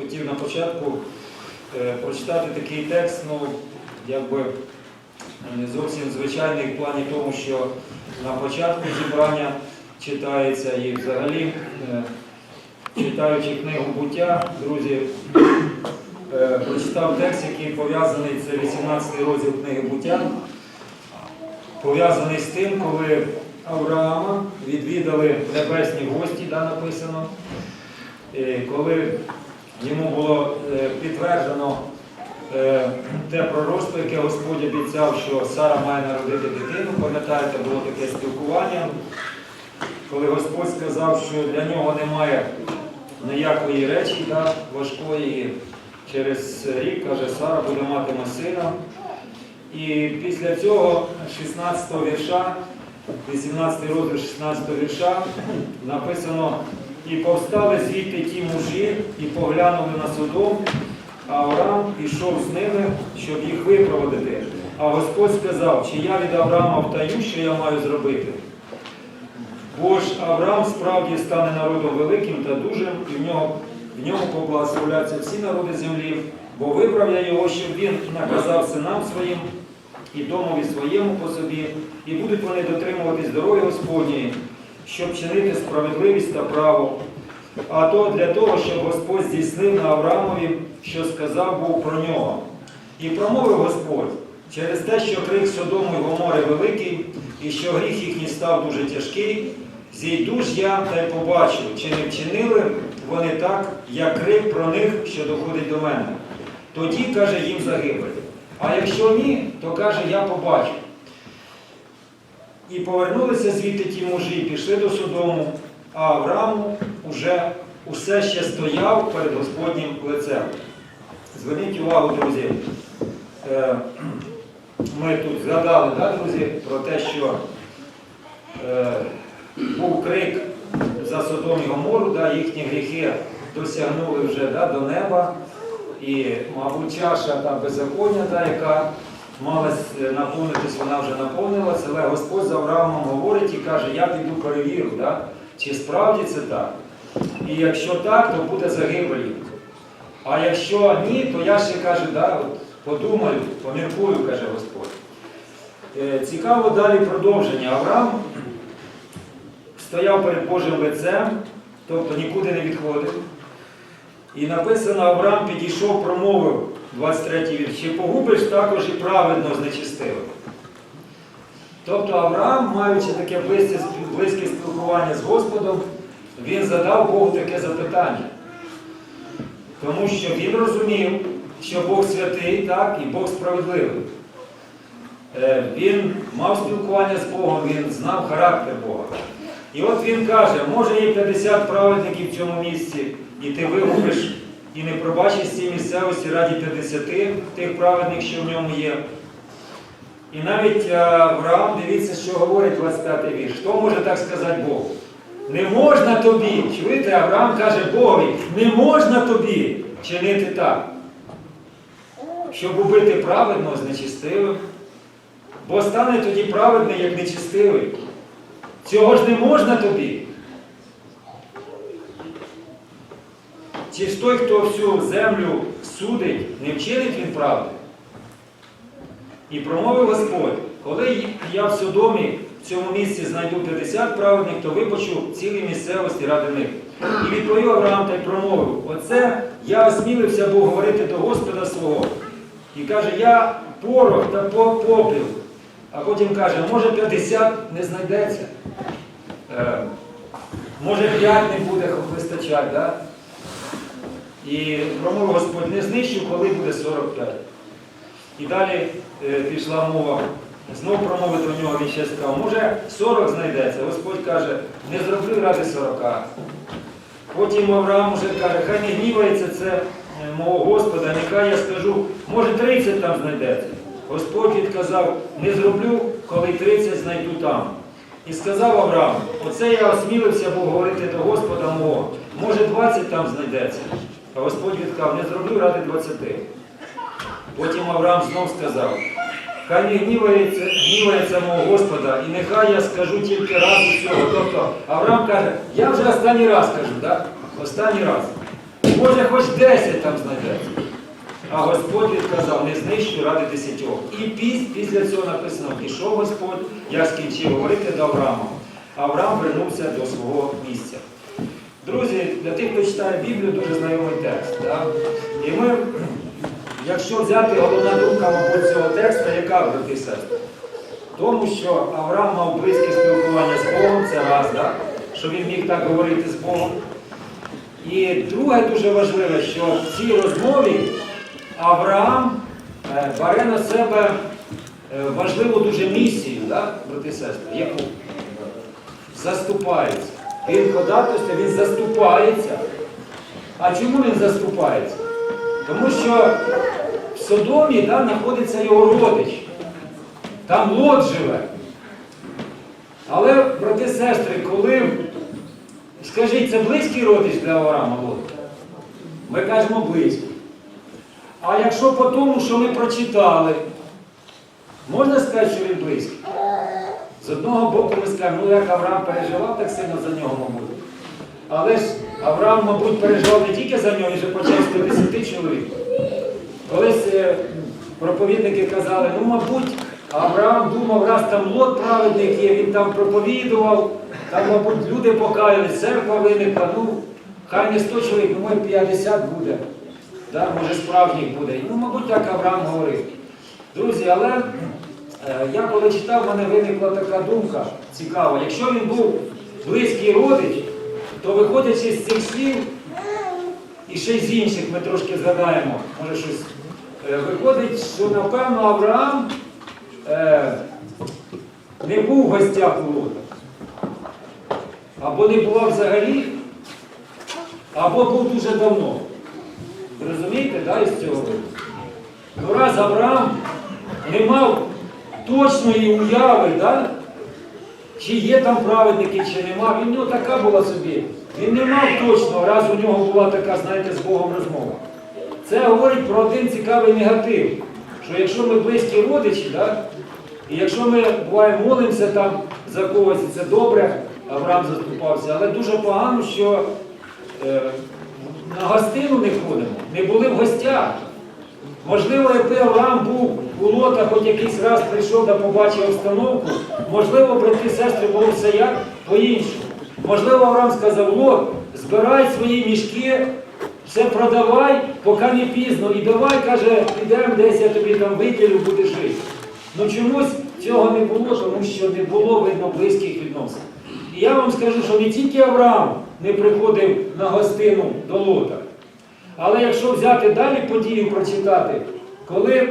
хотів на початку е, прочитати такий текст, ну, якби не зовсім звичайний в плані тому, що на початку зібрання читається і взагалі, е, читаючи книгу буття, друзі, е, прочитав текст, який пов'язаний, це 18 розділ книги буття, пов'язаний з тим, коли Авраама відвідали небесні гості, да, написано, Е, коли йому було е, підтверджено е, те пророцтво, яке Господь обіцяв, що Сара має народити дитину. Пам'ятаєте, було таке спілкування, коли Господь сказав, що для нього немає ніякої речі да, важкої. Через рік, каже, Сара буде матиме сина. І після цього 16 го вірша, 18 розділ 16 го вірша, написано, і повстали звідти ті мужі, і поглянули на Содом, а Авраам пішов з ними, щоб їх випроводити. А Господь сказав, чи я від Авраама втаю, що я маю зробити? Бо ж Авраам справді стане народом великим та дужим, і в нього, в ньому поблагословляться всі народи землі, бо вибрав я його, щоб він наказав синам своїм і домові своєму по собі, і будуть вони дотримуватись дороги Господньої, щоб чинити справедливість та право. А то для того, щоб Господь здійснив на Авраамові, що сказав був про нього. І промовив Господь через те, що крик Содому і Гомори великий, і що гріх їхній став дуже тяжкий, зійду ж я та й побачу, чи не вчинили вони так, як крик про них, що доходить до мене. Тоді каже їм загибель. А якщо ні, то каже, я побачу. І повернулися звідти ті мужі, і пішли до Содому, а Авраам уже усе ще стояв перед Господнім лицем. Зверніть увагу, друзі. е, Ми тут згадали, да, друзі, про те, що е, був крик за Содом і Гомору, да, їхні гріхи досягнули вже да, до неба. І, мабуть, чаша та беззаконня, та, яка мала наповнитись, вона вже наповнилась, але Господь з Авраамом говорить і каже, я піду перевірю, да, чи справді це так. І якщо так, то буде загибель. А якщо ні, то я ще каже, да, от, подумаю, поміркую, каже Господь. Е, Цікаво далі продовження. Авраам стояв перед Божим лицем, тобто нікуди не відходив. І написано, Авраам підійшов, промовив 23 вірш, чи погубиш також і праведно з нечистивим. Тобто Авраам, маючи таке близьке, близьке спілкування з Господом, він задав Богу таке запитання. Тому що він розумів, що Бог святий, так, і Бог справедливий. Е, Він мав спілкування з Богом, він знав характер Бога. І от він каже, може є 50 праведників в цьому місці, і ти вигубиш і не пробачиш цій місцевості раді 50 тих праведних, що в ньому є. І навіть е, Авраам, дивіться, що говорить 25 вірш. Хто може так сказати Богу? Не можна тобі, чуєте, Авраам каже Богові, не можна тобі чинити так, щоб убити праведного з нечистивим, бо стане тоді праведний, як нечистивий. Цього ж не можна тобі. Чи ж той, хто всю землю судить, не вчинить він правди? І промовив Господь, коли я в Содомі в цьому місці знайду 50 праведних, то випочу цілі місцевості ради них. І відповів Авраам та й промовив, оце я осмілився був говорити до Господа свого. І каже, я порох та по- попіл. А потім каже, може 50 не знайдеться. Е, може 5 не буде вистачати. Да? І промовив Господь, не знищу, коли буде 45. І далі е, пішла мова. Знов промовив до нього, він ще сказав, може 40 знайдеться. Господь каже, не зроблю ради 40. Потім Авраам вже каже, хай не гнівається це е, мого Господа, нехай я скажу, може 30 там знайдеться. Господь відказав, не зроблю, коли 30 знайду там. І сказав Авраам, оце я осмілився був говорити до Господа мого, може 20 там знайдеться. А Господь відказав, не зроблю ради 20. Потім Авраам знов сказав, хай не гнівається, гнівається мого Господа, і нехай я скажу тільки раз усього. Тобто Авраам каже, я вже останній раз кажу, так? Останній раз. Може, хоч 10 там знайдеться. А Господь відказав, не знищу ради десятьох. І піс, після цього написано, пішов Господь, я скінчив говорити до Авраама. Авраам вернувся до свого місця. Друзі, для тих, хто читає Біблію, дуже знайомий текст. Да? І ми, якщо взяти головна думка, мабуть, цього тексту, яка брати сестри? Тому що Авраам мав близьке спілкування з Богом, це раз, да? що він міг так говорити з Богом. І друге дуже важливе, що в цій розмові Авраам е, бере на себе е, важливу дуже місію, да, брати сестри, яку заступається. Він ходатайствує, він заступається. А чому він заступається? Тому що в Содомі да, знаходиться його родич. Там Лот живе. Але, брати сестри, коли, скажіть, це близький родич для Авраама Лот? Ми кажемо близький. А якщо по тому, що ми прочитали, можна сказати, що він близький? З одного боку ми скажемо, ну як Авраам переживав так сильно за нього, мабуть. Але ж Авраам, мабуть, переживав не тільки за нього, він же почав з 50 чоловік. Колись е, проповідники казали, ну, мабуть, Авраам думав, раз там лот праведник є, він там проповідував, там, мабуть, люди покаялись, церква виникла, ну, хай не 100 чоловік, ну, може 50 буде. Да, може справжніх буде. Ну, мабуть, так Авраам говорив. Друзі, але я коли читав, в мене виникла така думка цікава. Якщо він був близький родич, то виходячи з цих слів, і ще й з інших ми трошки згадаємо, може щось е, виходить, що напевно Авраам е, не був в гостях у Лота. Або не була взагалі, або був дуже давно. Розумієте, да, із цього? Ну раз Авраам не мав точної уяви, да? чи є там праведники, чи нема. Він нього така була собі. Він не мав точно, раз у нього була така, знаєте, з Богом розмова. Це говорить про один цікавий негатив. Що якщо ми близькі родичі, да? і якщо ми буває молимося там за когось, це добре, Авраам заступався, але дуже погано, що е, на гостину не ходимо, не були в гостях. Можливо, якби Авраам був у лота, хоч якийсь раз прийшов та побачив обстановку, можливо, брати сестри, було все як по-іншому. Можливо, Авраам сказав, Лот, збирай свої мішки, все продавай, поки не пізно. І давай, каже, підемо десь, я тобі там виділю, будеш жити. Ну чомусь цього не було, тому що не було видно близьких відносин. І я вам скажу, що не тільки Авраам не приходив на гостину до Лота. Але якщо взяти далі подію прочитати, коли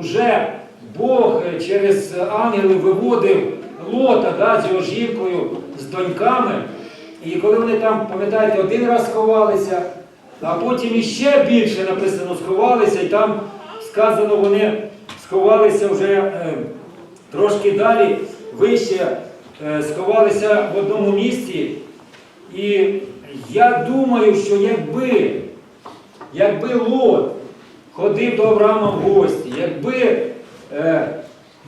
вже Бог е, через ангелів виводив Лота да, з його жінкою, з доньками, і коли вони там, пам'ятаєте, один раз сховалися, а потім іще більше написано сховалися, і там сказано, вони сховалися вже е, трошки далі, вище, е, сховалися в одному місці. І я думаю, що якби, якби Лот ходив до Авраама в гості, якби е,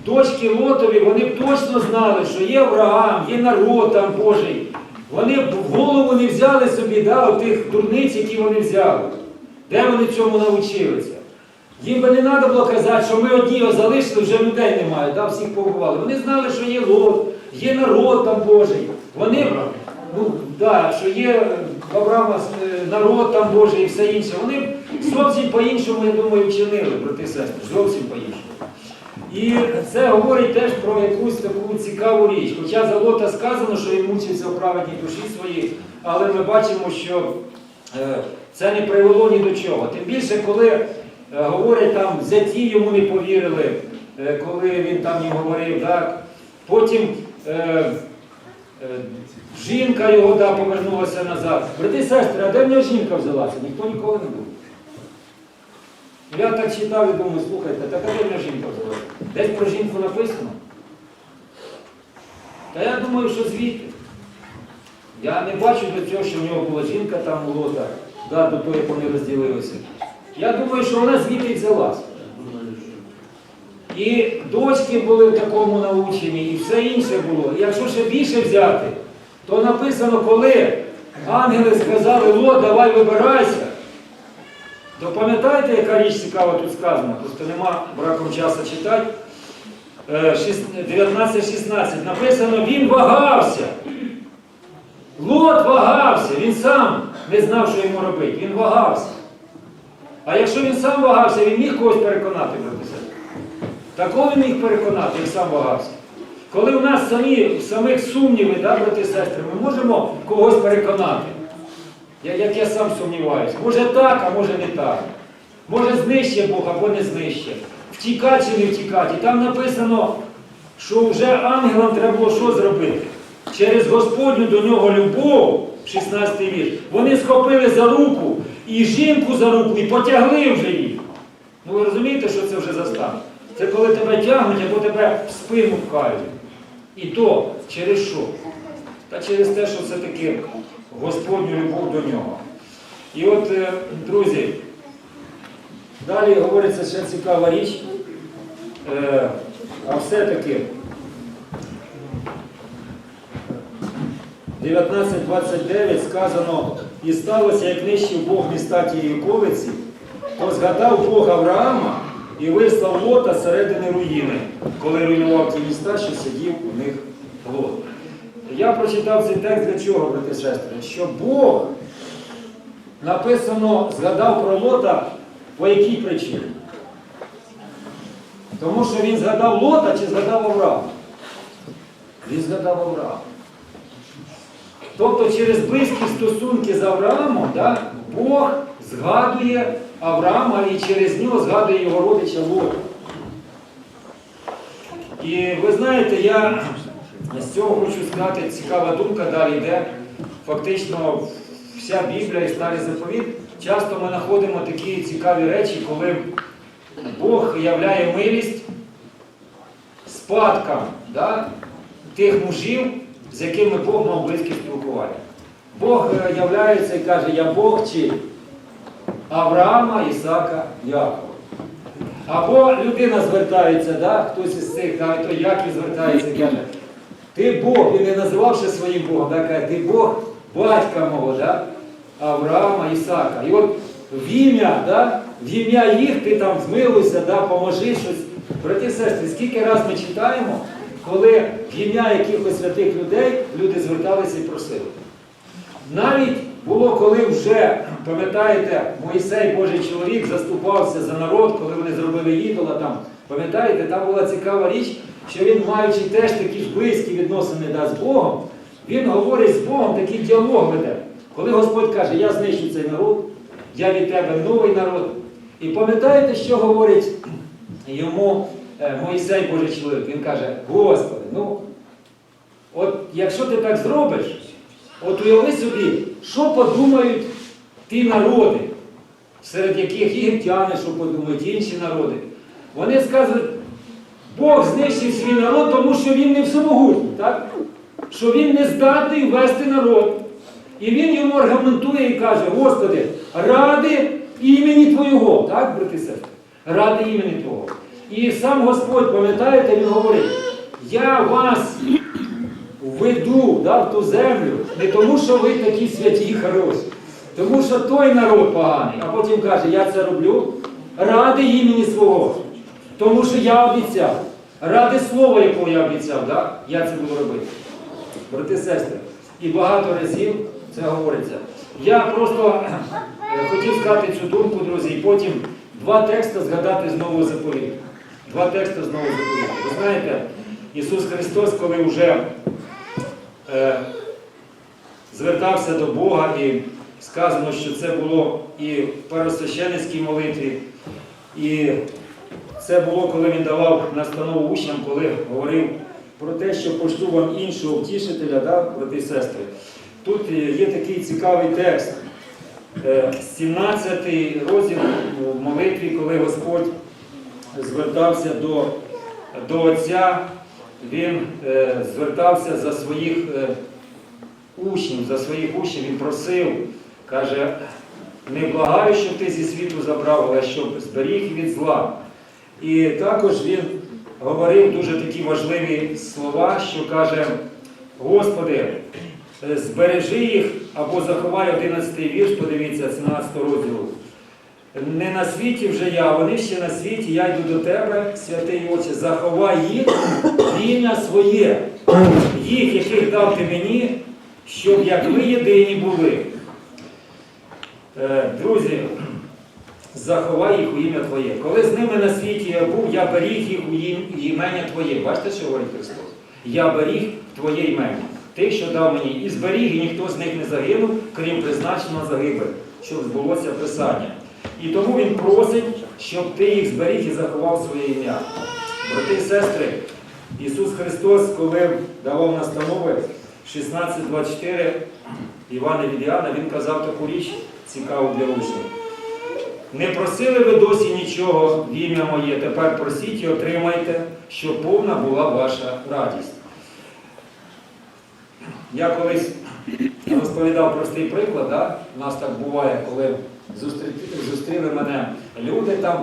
дочки Лотові, вони б точно знали, що є Авраам, є народ там Божий. Вони б в голову не взяли собі да, тих дурниць, які вони взяли. Де вони цьому навчилися? Їм би не треба було казати, що ми одні його залишили, вже людей немає, да, всіх побували. Вони знали, що є Лот, є народ там Божий. Вони, ну, да, що є Авраама е, народ там Божий і все інше. Вони зовсім по-іншому, я думаю, вчинили, брати і сестри, зовсім по-іншому. І це говорить теж про якусь таку цікаву річ. Хоча за Лота сказано, що він мучився в праведній душі своїй, але ми бачимо, що е, це не привело ні до чого. Тим більше, коли е, говорять там, зяті йому не повірили, коли він там їм говорив, так? потім е, е, жінка його да, повернулася назад. Брати сестри, а де в нього жінка взялася? Ніхто ніколи не був. Я так читав і думаю, слухайте, така де в нього жінка взялася? Десь про жінку написано. Та я думаю, що звідти. Я не бачу до цього, що в нього була жінка там лота, да, до того, як вони розділилися. Я думаю, що вона звідти взялась. І дочки були в такому наученні, і все інше було. Якщо ще більше взяти, то написано, коли ангели сказали, Лот, давай вибирайся. То пам'ятаєте, яка річ цікава тут сказана? Просто нема браком часу читати. Е, шіс- 19.16 написано, він вагався. Лот вагався, він сам не знав, що йому робити. Він вагався. А якщо він сам вагався, він міг когось переконати, сестри? Такого він міг переконати, як сам вагався. Коли у нас самі, в самих сумніви, да, брати і сестри, ми можемо когось переконати. Я- Як я сам сумніваюся. Може так, а може не так. Може знищє Бог або не знищє. Втікати чи не втікати. І там написано, що вже ангелам треба було що зробити? Через Господню до нього любов, 16 й вірш, вони схопили за руку і жінку за руку, і потягли вже їх. Ну ви розумієте, що це вже за стан? Це коли тебе тягнуть або тебе в спину пхають. І то через що? Та через те, що все-таки Господню любов до нього. І от, е, друзі, далі говориться ще цікава річ. Е, А все-таки 19.29 сказано, і сталося, як нищив Бог міста тієї околиці, то згадав Бог Авраама і вислав Лота середини руїни, коли руйнував ті міста, що сидів у них Лот. Я прочитав цей текст для чого, брати сестри? Що Бог написано, згадав про Лота по якій причині? Тому що він згадав Лота чи згадав Авраама? Він згадав Авраама. Тобто через близькі стосунки з Авраамом да, Бог згадує Авраама і через нього згадує його родича Лота. І ви знаєте, я з цього хочу сказати, цікава думка далі йде. Фактично вся Біблія і старий заповіт. Часто ми знаходимо такі цікаві речі, коли Бог являє милість спадкам да, тих мужів, з якими Бог мав близьке спілкування. Бог е, являється і каже, я Бог чи Авраама, Ісака, Якова. Або людина звертається, да, хтось із цих, да, то Яків звертається і каже, ти Бог, він не називав ще своїм Богом, да, каже, ти Бог батька мого, да, Авраама, Ісака. І от в ім'я, да, в ім'я їх ти там змилуйся, да, поможи щось. Брати і сестри, скільки раз ми читаємо, коли в ім'я якихось святих людей люди зверталися і просили. Навіть було, коли вже, пам'ятаєте, Моїсей, Божий чоловік, заступався за народ, коли вони зробили ідола там. Пам'ятаєте, там була цікава річ, що він, маючи теж такі ж близькі відносини да, з Богом, він говорить з Богом, такий діалог веде. Коли Господь каже, я знищу цей народ, я від тебе новий народ. І пам'ятаєте, що говорить йому е, Моїсей, Божий чоловік? Він каже, Господи, ну, от якщо ти так зробиш, От уяви собі, що подумають ті народи, серед яких єгиптяни, що подумають, інші народи. Вони скажуть, Бог знищив свій народ, тому що він не всемогутній, так? що він не здатний ввести народ. І він йому аргументує і каже, Господи, ради імені Твого, так, брати сестри? Ради імені Твого. І сам Господь, пам'ятаєте, він говорить, я вас веду да, в ту землю не тому, що ви такі святі і хороші, тому що той народ поганий, а потім каже, я це роблю ради імені свого. Тому що я обіцяв, ради слова, якого я обіцяв, да, я це буду робити. Брати сестри, і багато разів це говориться. Я просто е, хотів сказати цю думку, друзі, і потім два тексти згадати з нового заповіту. Два тексти з нового заповіту. Ви знаєте, Ісус Христос, коли вже е, звертався до Бога і сказано, що це було і в пересвященницькій молитві, і це було, коли він давав настанову учням, коли говорив про те, що пошлю вам іншого втішителя, да, брати і сестри. Тут є такий цікавий текст, е, 17 розділ в молитві, коли Господь звертався до, до Отця, він е, звертався за своїх е, учнів, за своїх учнів, він просив, каже, не благаю, щоб ти зі світу забрав, але щоб зберіг від зла. І також він говорив дуже такі важливі слова, що каже, Господи, е, збережи їх або заховай 11 вірш, подивіться, 17 розділу. Не на світі вже я, вони ще на світі, я йду до тебе, святий Отче, заховай їх в ім'я своє, їх, яких дав ти мені, щоб як ви єдині були. Е, Друзі, заховай їх у ім'я Твоє. Коли з ними на світі я був, я беріг їх у ім- імення Твоє. Бачите, що говорить Христос? Я беріг Твоє імення, тих, що дав мені, і зберіг, і ніхто з них не загинув, крім призначеного загибель, щоб збулося Писання. І тому Він просить, щоб ти їх зберіг і заховав своє ім'я. Брати і сестри, Ісус Христос, коли давав настанови 16.24 Івана від Іоанна, Він казав таку річ цікаву для учнів. Не просили ви досі нічого в ім'я моє, тепер просіть і отримайте, щоб повна була ваша радість. Я колись розповідав простий приклад, да? у нас так буває, коли зустріли мене люди там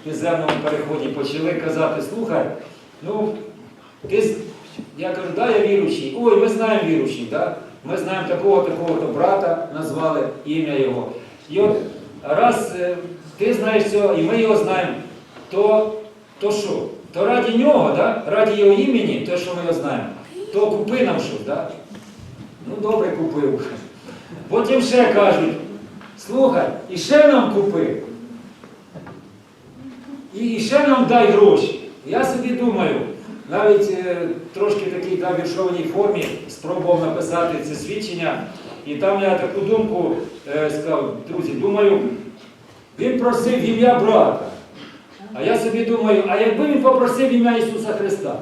в підземному переході, почали казати, слухай, ну, ти, я кажу, да, я віруючий. Ой, ми знаємо віруючий, да? ми знаємо такого, такого-то брата, назвали ім'я його. І от раз е, ти знаєш цього, і ми його знаємо, то, що? То раді нього, да? раді його імені, то, що ми його знаємо, то купи нам щось, да? Ну добре купив. Потім ще кажуть, слухай, і ще нам купи. І, ще нам дай гроші. Я собі думаю, навіть е, трошки такій да, віршованій формі спробував написати це свідчення. І там я таку думку е, сказав, друзі, думаю, він просив ім'я брата. А я собі думаю, а якби він попросив ім'я Ісуса Христа,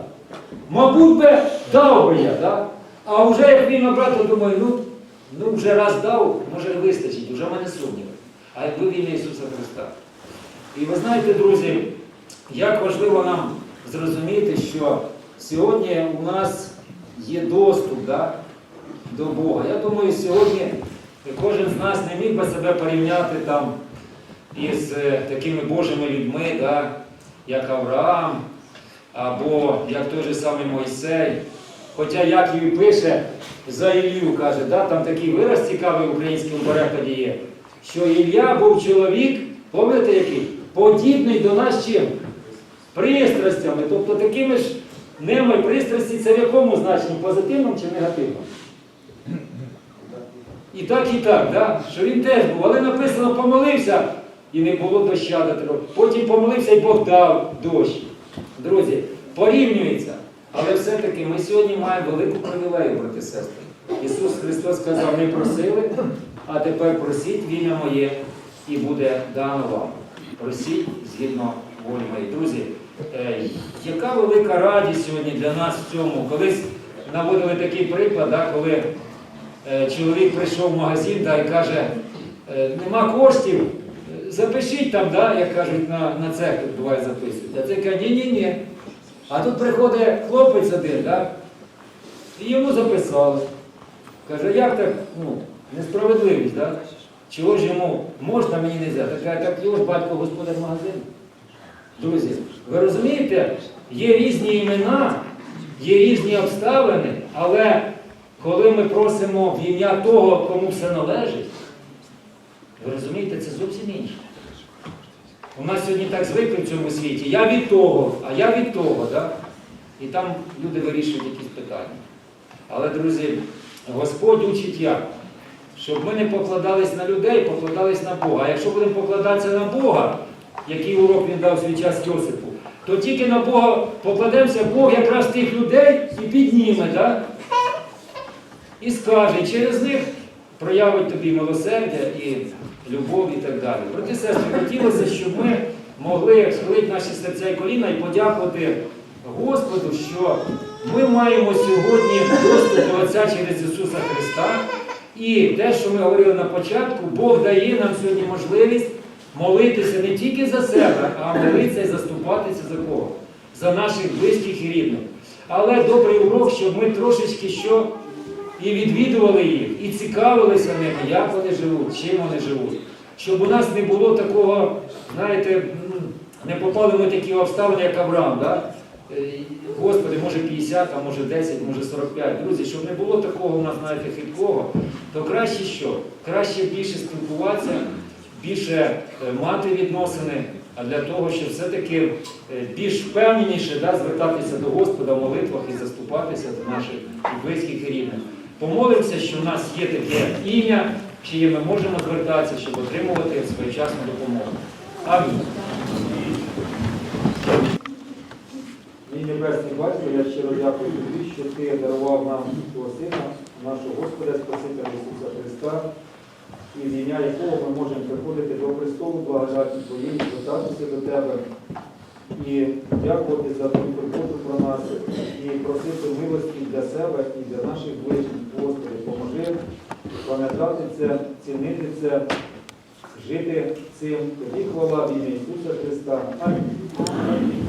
мабуть би дав би я, да? а вже як він на брата, думаю, ну, ну вже раз дав, може вистачить, вже в мене сумніви. А якби в ім'я Ісуса Христа. І ви знаєте, друзі, як важливо нам зрозуміти, що сьогодні у нас є доступ да, до Бога. Я думаю, сьогодні кожен з нас не міг би себе порівняти там із е, такими Божими людьми, да, як Авраам, або як той же самий Мойсей. Хоча Яків і пише за Ілью, каже, да, там такий вираз цікавий в українському перекладі є, що Ілля був чоловік, пам'ятаєте який? Подібний до нас чим? Пристрастями. Тобто такими ж ними пристрасті це в якому значенні? Позитивному чи негативному? І так, і так, да? що він теж був, але написано, помолився і не було доща до трьох. Потім помолився і Бог дав дощ. Друзі, порівнюється. Але все-таки ми сьогодні маємо велику привілею, брати сестри. Ісус Христос сказав, не просили, а тепер просіть в ім'я моє і буде дано вам. Просіть згідно волі моєї. Друзі, е, яка велика радість сьогодні для нас в цьому? Колись наводили такий приклад, да, коли е, чоловік прийшов в магазин да, і каже, е, нема коштів, запишіть там, да, як кажуть, на, на цех буває записують. А це каже, ні-ні-ні. А тут приходить хлопець один, да, і йому записали. Каже, як так, ну, несправедливість, да? чого ж йому можна, мені не? Так, каже, так його ж батько господар магазину. Друзі, ви розумієте, є різні імена, є різні обставини, але коли ми просимо в ім'я того, кому все належить, ви розумієте, це зовсім інше. У нас сьогодні так звикли в цьому світі. Я від того, а я від того. Да? І там люди вирішують якісь питання. Але, друзі, Господь учить як? Щоб ми не покладались на людей, покладались на Бога. А якщо будемо покладатися на Бога, який урок він дав свій час Йосипу, то тільки на Бога покладемося, Бог якраз тих людей і підніме, да? і скаже, через них проявить тобі милосердя і любов і так далі. Брати сестри, хотілося, щоб ми могли схилити наші серця і коліна і подякувати Господу, що ми маємо сьогодні доступ до Отця через Ісуса Христа. І те, що ми говорили на початку, Бог дає нам сьогодні можливість молитися не тільки за себе, а молитися і заступатися за кого? За наших близьких і рідних. Але добрий урок, щоб ми трошечки що і відвідували їх, і цікавилися ними, як вони живуть, чим вони живуть. Щоб у нас не було такого, знаєте, не попали ми такі обставини, як Авраам. Да? Е, Господи, може 50, а може 10, може 45. Друзі, щоб не було такого у нас знаєте, хиткого, то краще що? Краще більше спілкуватися, більше е, мати відносини, а для того, щоб все-таки е, більш впевненіше да, звертатися до Господа в молитвах і заступатися за наших близьких і рідних. Помолимося, що в нас є таке ім'я, чиє ми можемо звертатися, щоб отримувати своєчасну допомогу. Амінь. Мій небесний батько, я щиро дякую тобі, що ти дарував нам твого сина, нашого Господа Спасителя Ісуса Христа, і в ім'я якого ми можемо приходити до престолу благодаті Твоєї, звертатися до Тебе і дякувати за твою турботу про нас, і просити милості для себе і для наших ближніх. Господи, поможи пам'ятати це, цінити це, жити цим. Тоді хвала в ім'я Ісуса Христа. Амінь.